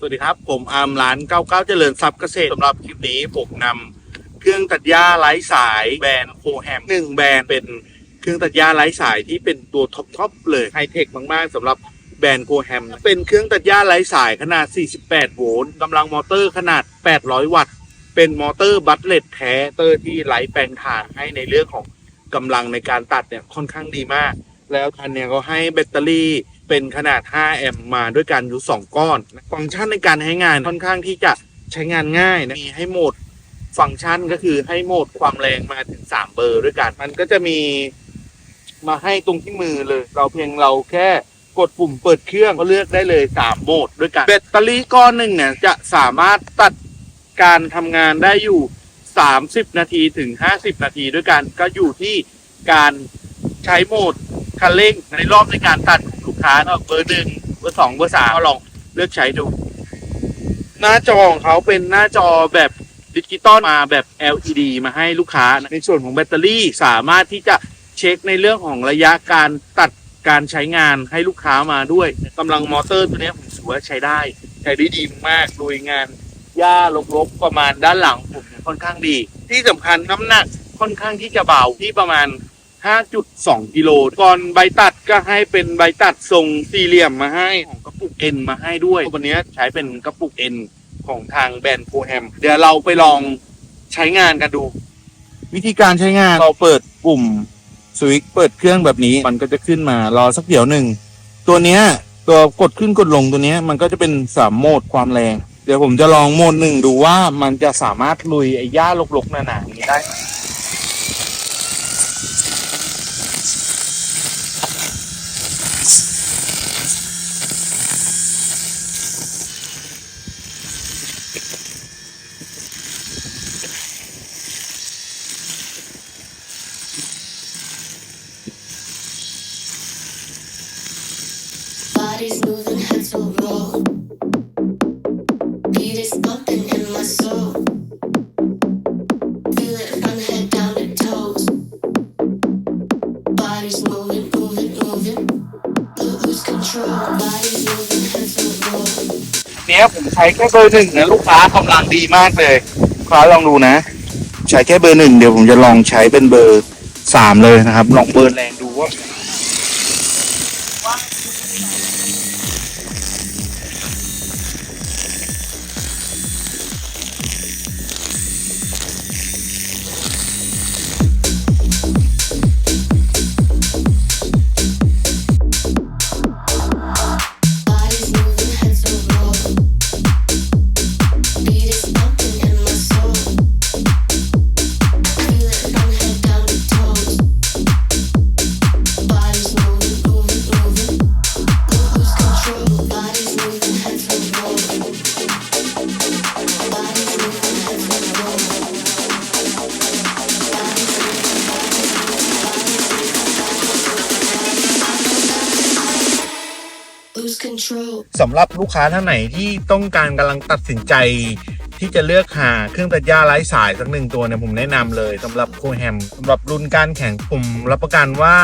สวัสดีครับ ผมอาร์มร้าน 99 เจริญทรัพย์เกษตรสำหรับคลิปนี้ผมนำเครื่องตัดหญ้าไร้สายแบรนด์โคแฮมหนึ่งแบรนด์เป็นเครื่องตัดหญ้าไร้สายที่เป็นตัวท็อปทอปเลยไฮเทคมากๆสำหรับแบรนด์โคแฮมเป็นเครื่องตัดหญ้าไร้สายขนาด 48 โวลต์กำลังมอเตอร์ขนาด 800 วัตต์ เป็นมอเตอร์บัตเลตแท้เตอร์ที่ไร้แปลงถ่านให้ในเรื่องของกำลังในการตัดเนี่ยค่อนข้างดีมาก แล้วคันเนี่ยก็ให้แบตเตอรี่ เป็นขนาด 5 แอมป์มาด้วยกันอยู่ 2 ก้อน ฟังก์ชันในการใช้งานค่อนข้างที่จะใช้งานง่ายนะมีให้โหมดฟังก์ชันก็คือให้โหมดความแรงมาถึง 3 เบอร์ด้วยกัน มันก็จะมีมาให้ตรงที่มือเลย เราเพียงเราแค่กดปุ่มเปิดเครื่องก็เลือกได้เลย 3 โหมดด้วยกัน แบตเตอรี่ก้อนหนึ่งเนี่ยจะสามารถตัดการทำงานได้อยู่ 30 นาทีถึง 50 นาทีด้วยกัน ก็อยู่ที่การใช้โหมด คันเร่งในรอบในการตัดของลูกค้าเนาะเบอร์หนึ่งเบอร์สองเบอร์สามลองเลือกใช้ดู หน้าจอของเขาเป็นหน้าจอแบบดิจิตอลมาแบบ LED มาให้ลูกค้านะในส่วนของแบตเตอรี่สามารถที่จะเช็คในเรื่องของระยะการตัดการใช้งานให้ลูกค้ามาด้วยกำลังมอเตอร์ตัวนี้ผมถือว่าใช้ได้ ใช้ได้ดีมากโดยงานหญ้าลกๆประมาณด้านหลังผมค่อนข้างดี ที่สำคัญน้ำหนักค่อนข้างที่จะเบาที่ประมาณ 5.2 กิโล ก่อนใบตัดก็ให้เป็นใบตัดทรงสี่เหลี่ยมมาให้ของกระปุกเอ็นมาให้ด้วย วันนี้ใช้เป็นกระปุกเอ็นของทางแบรนด์โคแฮม เดี๋ยวเราไปลองใช้งานกันดู วิธีการใช้งานเราเปิดปุ่มสวิตช์เปิดเครื่องแบบนี้ มันก็จะขึ้นมารอสักเดี๋ยวหนึ่ง ตัวเนี้ยตัวกดขึ้นกดลงตัวเนี้ยมันก็จะเป็นสามโหมดความแรง เดี๋ยวผมจะลองโหมดหนึ่งดูว่ามันจะสามารถลุยไอ้หญ้าลกๆหนาๆอย่างนี้ได้ Bodies moving, heads will roll. Beat is thumping in my soul. Feel it from head down นี้ยผมใช้แค่เบอร์หนึ่งนะลูกค้ากำลังดีมากเลยลูกค้าลองดูนะ ใช้แค่เบอร์หนึ่งเดี๋ยวผมจะลองใช้เป็นเบอร์สามเลยนะครับ ลองเบอร์แรงดูว่า สำหรับลูกค้าท่านไหนที่ต้องการกำลังตัดสินใจ ที่จะเลือกหาเครื่องตัดหญ้าไร้สายสักหนึ่งตัวเนี่ยผมแนะนำเลยสำหรับโคแฮมสำหรับรุ่นการแข่งผมรับประกันว่า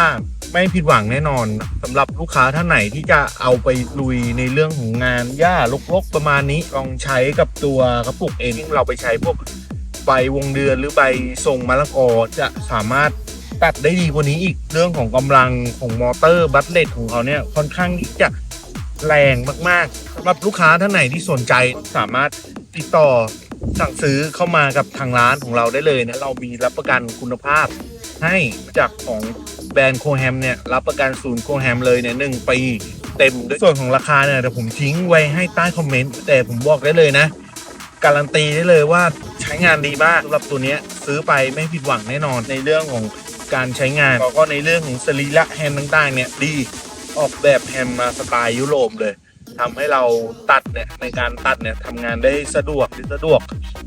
ไม่ผิดหวังแน่นอนสำหรับลูกค้าท่านไหนที่จะเอาไปลุยในเรื่องของงานหญ้ารกๆประมาณนี้ลองใช้กับตัวกระปุกเองเราไปใช้พวกใบวงเดือนหรือใบทรงมะละกอจะสามารถตัดได้ดีกว่านี้อีกเรื่องของกำลังของมอเตอร์บัตเลตของเขาเนี่ยค่อนข้างที่จะ แรงมากๆสำหรับลูกค้าท่านไหนที่สนใจสามารถติดต่อสั่งซื้อเข้ามากับทางร้านของเราได้เลยนะเรามีรับประกันคุณภาพ ให้จากของแบรนด์โคแฮมเนี่ยรับประกันศูนย์โคแฮมเลยเนี่ยหนึ่งปีเต็มด้วยส่วนของราคาเนี่ยเดี๋ยวผมทิ้งไว้ให้ใต้คอมเมนต์แต่ผมบอกได้เลยนะ การันตีได้เลยว่าใช้งานดีมากสำหรับตัวนี้ซื้อไปไม่ผิดหวังแน่นอนในเรื่องของการใช้งานแล้วก็ในเรื่องของสรีระแฮมต่างๆเนี่ยดี ออกแบบแฮมมาสไตล์ยุโรปเลยทำให้เราตัดเนี่ยในการตัดเนี่ยทำงานได้สะดวกสะดวก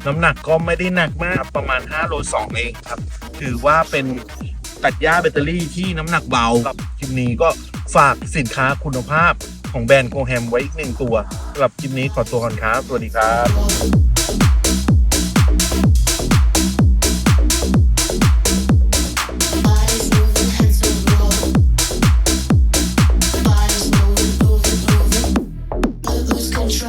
น้ำหนักก็ไม่ได้หนักมากประมาณ5โล2เองครับ ถือว่าเป็นตัดหญ้าแบตเตอรี่ที่น้ำหนักเบาครับคลิปนี้ก็ฝากสินค้าคุณภาพของแบรนด์โกแฮมไว้อีกหนึ่งตัวสำหรับคลิปนี้ขอตัวก่อนครับ สวัสดีครับ